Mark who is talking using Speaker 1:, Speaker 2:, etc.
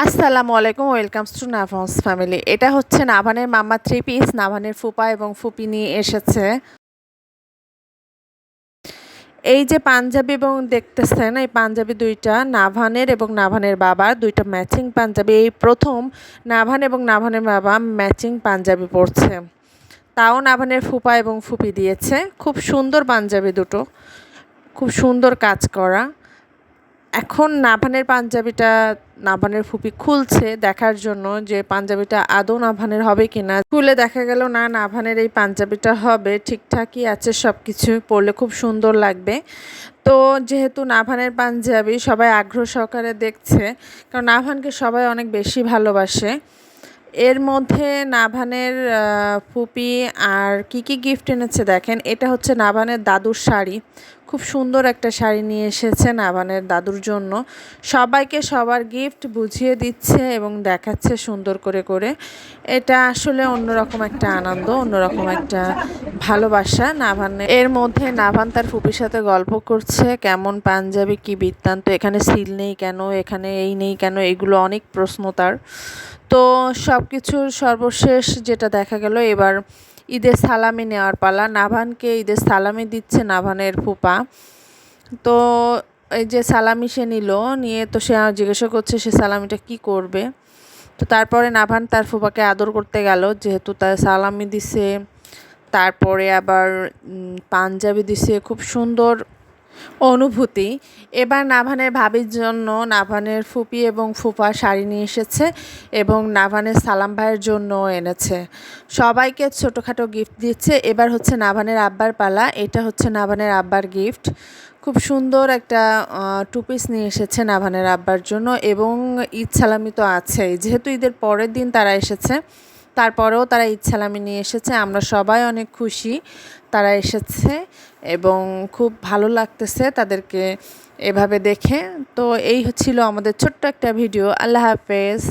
Speaker 1: আসসালামু আলাইকুম, welcomes two নাভান্স family. এটা হচ্ছে নাভানের মাম্মা থ্রি পিস, নাভানের ফুপা এবং ফুপি নিয়ে এসেছে। এই যে পাঞ্জাবি এবং দেখতেছেন এই পাঞ্জাবি দুইটা নাভানের এবং নাভানের বাবার, দুইটা ম্যাচিং পাঞ্জাবি। এই প্রথম নাভান এবং নাভানের বাবা ম্যাচিং পাঞ্জাবি পরছে। তাও নাভানের ফুপা এবং ফুপি দিয়েছে। খুব সুন্দর পাঞ্জাবি দুটো। খুব সুন্দর কাজ করা। এখন নাভানের পাঞ্জাবিটা নাভানের ফুপি খুলছে দেখার জন্য যে পাঞ্জাবিটা আদৌ নাভানের হবে কিনা। খুলে দেখা গেল, না, নাভানের এই পাঞ্জাবিটা হবে। ঠিকঠাকই আছে সব কিছু পরলে খুব সুন্দর লাগবে। তো যেহেতু নাভানের পাঞ্জাবি সবাই আগ্রহ সহকারে দেখছে, কারণ নাভানকে সবাই অনেক বেশি ভালোবাসে। এর মধ্যে নাভানের ফুপি আর কি কি গিফট এনেছে দেখেন? এটা হচ্ছে নাভানের দাদুর শাড়ি। খুব সুন্দর একটা শাড়ি নিয়ে এসেছেন নাভানের দাদুর জন্য। সবাইকে সবার গিফট বুঝিয়ে দিচ্ছে এবং দেখাচ্ছে সুন্দর করে করে। এটা আসলে অন্যরকম একটা আনন্দ, অন্যরকম একটা ভালোবাসা। নাভানের এর মধ্যে নাভান তার ফুপির সাথে গল্প করছে, কেমন পাঞ্জাবি, কি বৃত্তান্ত, এখানে সিল নেই কেন, এখানে এই নেই কেন, এগুলো অনেক প্রশ্ন তার। তো সব কিছুর সর্বশেষ যেটা দেখা গেল, এবার ঈদের সালামি নেওয়ার পালা। নাভানকে ঈদের সালামি দিচ্ছে নাভানের ফুপা। তো এই যে সালামি সে নিল, নিয়ে তো সে জিজ্ঞাসা করছে সে সালামিটা কি করবে। তো তারপরে নাভান তার ফুপাকে আদর করতে গেল, যেহেতু তার সালামি দিছে, তারপরে আবার পাঞ্জাবি দিছে, খুব সুন্দর অনুভূতি। এবার নাভানের ভাবির জন্য নাভানের ফুপি এবং ফুপা শাড়ি নিয়ে এসেছে এবং নাভানের সালাম ভাইয়ের জন্য এনেছে। সবাইকে ছোটোখাটো গিফট দিচ্ছে। এবার হচ্ছে নাভানের আব্বার পালা। এটা হচ্ছে নাভানের আব্বার গিফট খুব সুন্দর একটা টু পিস নিয়ে এসেছে নাভানের আব্বার জন্য এবং ঈদ সালামি তো আছেই। যেহেতু ঈদের পরের দিন তারা এসেছে তারপরেও তারা ঈদ সালামি নিয়ে এসেছে, আমরা সবাই অনেক খুশি। তারা এসেছে এবং খুব ভালো লাগতেছে তাদেরকে এভাবে দেখে। তো এই ছিল আমাদের ছোট্ট একটা ভিডিও। আল্লাহ হাফেজ।